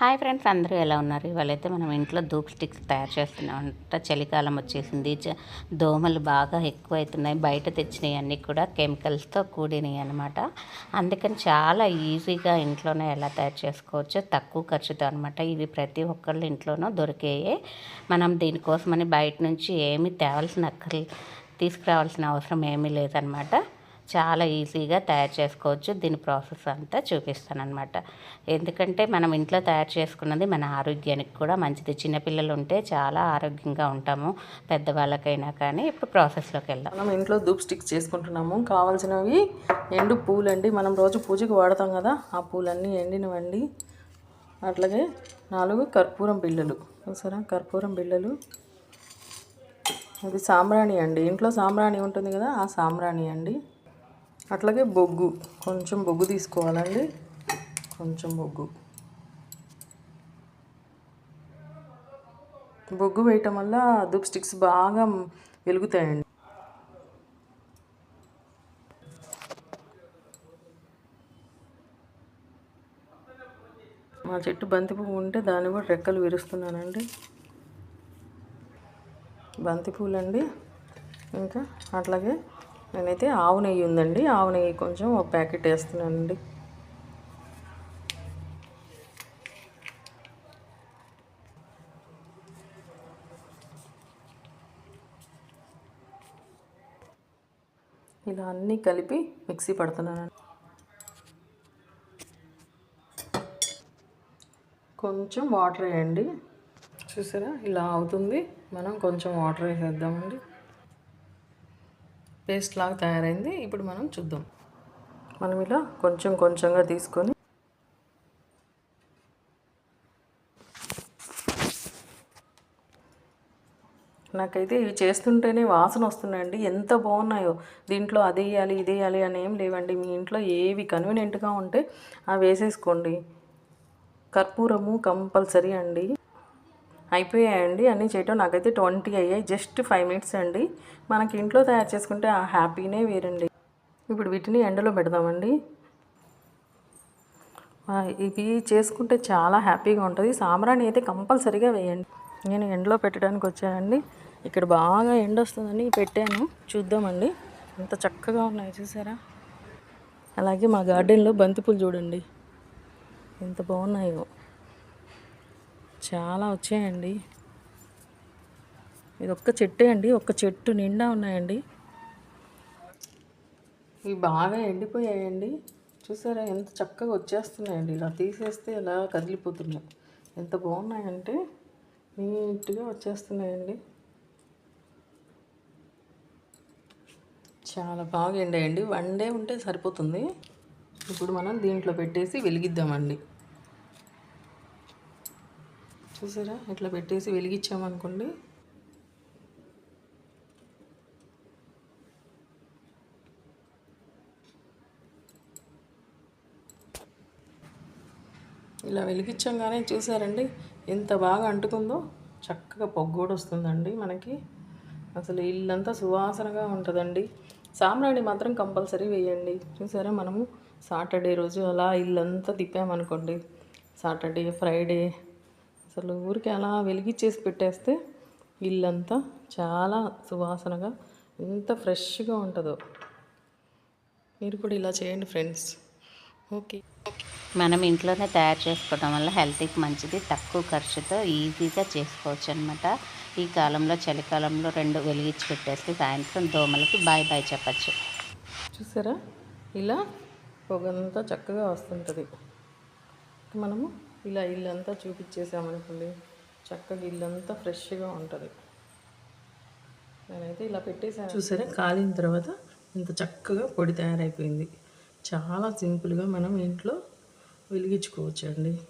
Hi friends అందరూ ఎలా ఉన్నారు? ఇవాళైతే మనం ఇంట్లో ధూప్ స్టిక్స్ తయారు చేస్తున్నామంట. చలికాలం వచ్చేసింది. దోమలు బాగా ఎక్కువ అవుతున్నాయి బయట తెచ్చినవి అన్నీ కూడా కెమికల్స్తో కూడినవి అనమాట అందుకని చాలా ఈజీగా ఇంట్లోనే ఎలా తయారు చేసుకోవచ్చో తక్కువ ఖర్చుతో అనమాట ఇవి ప్రతి ఒక్కళ్ళ ఇంట్లోనూ దొరికేయే. మనం దీనికోసమని బయట నుంచి ఏమీ తేవాల్సిన అక్కర్లే తీసుకురావాల్సిన అవసరం ఏమీ లేదనమాట చాలా ఈజీగా తయారు చేసుకోవచ్చు. దీని ప్రాసెస్ అంతా చూపిస్తాను ఎందుకంటే మనం ఇంట్లో తయారు చేసుకున్నది మన ఆరోగ్యానికి కూడా మంచిది. చిన్నపిల్లలు ఉంటే చాలా ఆరోగ్యంగా ఉంటాము పెద్దవాళ్ళకైనా కానీ. ఇప్పుడు ప్రాసెస్లోకి వెళ్దాం. మనం ఇంట్లో ధూప్ స్టిక్ చేసుకుంటున్నాము. కావాల్సినవి ఎండు పూలండి. మనం రోజు పూజకు వాడతాం కదా ఆ పూలన్నీ ఎండినవండి. అట్లాగే నాలుగు కర్పూరం బిళ్ళలు. చూసారా? కర్పూరం బిళ్ళలు. ఇది సాంబ్రాణి అండి. ఇంట్లో సాంబ్రాణి ఉంటుంది కదా ఆ సాంబ్రాణి అండి. అట్లాగే బొగ్గు. కొంచెం బొగ్గు తీసుకోవాలండి. కొంచెం బొగ్గు. బొగ్గు వేయటం వల్ల ధూప్ స్టిక్స్ బాగా వెలుగుతాయండి. మా చెట్టు బంతి పువ్వు ఉంటే దాన్ని కూడా రెక్కలు విరుస్తున్నానండి. బంతి పూలండి. ఇంకా అట్లాగే నేనైతే ఆవు నెయ్యి ఉందండి. ఆవు నెయ్యి కొంచెం ఒక ప్యాకెట్ వేస్తున్నానండి. ఇలా అన్నీ కలిపి మిక్సీ పడుతున్నానండి. కొంచెం వాటర్ వేయండి. చూసారా? ఇలా అవుతుంది. మనం కొంచెం వాటర్ వేసేద్దామండి. పేస్ట్ లాగా తయారైంది. ఇప్పుడు మనం చూద్దాం. మనం ఇలా కొంచెం కొంచెంగా తీసుకొని నాకైతే ఇవి చేస్తుంటేనే వాసన వస్తున్నాయండి. ఎంత బాగున్నాయో. దీంట్లో అది వేయాలి ఇది వేయాలి అని ఏం లేవండి. మీ ఇంట్లో ఏవి కన్వీనియంట్గా ఉంటే అవి వేసేసుకోండి. కర్పూరము కంపల్సరీ అండి. అయిపోయాయండి. అన్నీ చేయటం నాకైతే ట్వంటీ అయ్యాయి. జస్ట్ ఫైవ్ మినిట్స్ అండి. మనకి ఇంట్లో తయారు చేసుకుంటే ఆ హ్యాపీనే వేరండి. ఇప్పుడు వీటిని ఎండలో పెడదామండి. ఇవి చేసుకుంటే చాలా హ్యాపీగా ఉంటుంది. సాంబ్రాణి అయితే కంపల్సరీగా వేయండి. నేను ఎండలో పెట్టడానికి వచ్చానండి. ఇక్కడ బాగా ఎండ వస్తుందని పెట్టాను. చూద్దామండి. ఎంత చక్కగా ఉన్నాయి చూసారా? అలాగే మా గార్డెన్లో బంతిపూలు చూడండి. ఎంత బాగున్నాయో. చాలా వచ్చాయండి. ఇది ఒక్క చెట్టే అండి. ఒక్క చెట్టు నిండా ఉన్నాయండి. ఇవి బాగా ఎండిపోయాయండి. చూసారా ఎంత చక్కగా వచ్చేస్తున్నాయండి. ఇలా తీసేస్తే ఇలా కదిలిపోతున్నాయి. ఎంత బాగున్నాయంటే నీట్గా వచ్చేస్తున్నాయండి. చాలా బాగా ఎండాయండి. వన్ డే ఉంటే సరిపోతుంది. ఇప్పుడు మనం దీంట్లో పెట్టేసి వెలిగిద్దామండి. చూసారా? ఇట్లా పెట్టేసి వెలిగించామనుకోండి. ఇలా వెలిగించంగానే చూసారండి ఎంత బాగా అంటుకుందో. చక్కగా పొగ కూడా వస్తుందండి మనకి. అసలు ఇల్లంతా సువాసనగా ఉంటుందండి. సామ్రాణి మాత్రం కంపల్సరీ వేయండి. చూసారా మనము? సాటర్డే రోజు అలా ఇల్లంతా తిప్పామనుకోండి. సాటర్డే ఫ్రైడే అసలు ఊరికి అలా వెలిగించేసి పెట్టేస్తే ఇల్లంతా చాలా సువాసనగా ఎంత ఫ్రెష్గా ఉంటుందో. మీరు కూడా ఇలా చేయండి ఫ్రెండ్స్. ఓకే. మనం ఇంట్లోనే తయారు చేసుకోవడం వల్ల హెల్త్కి మంచిది. తక్కువ ఖర్చుతో ఈజీగా చేసుకోవచ్చు అనమాట ఈ కాలంలో చలికాలంలో రెండు వెలిగించి పెట్టేసి సాయంత్రం దోమలకి బాయ్ బాయ్ చెప్పచ్చు. చూసారా? ఇలా పొగంతా చక్కగా వస్తుంటుంది. మనము ఇలా ఇల్లంతా చూపించేసామనుకోండి చక్కగా ఇల్లంతా ఫ్రెష్గా ఉంటుంది. నేనైతే ఇలా పెట్టేసాను. చూసారా? కాలిన తర్వాత ఇంత చక్కగా పొడి తయారైపోయింది. చాలా సింపుల్గా మనం ఇంట్లో వెలిగించుకోవచ్చు అండి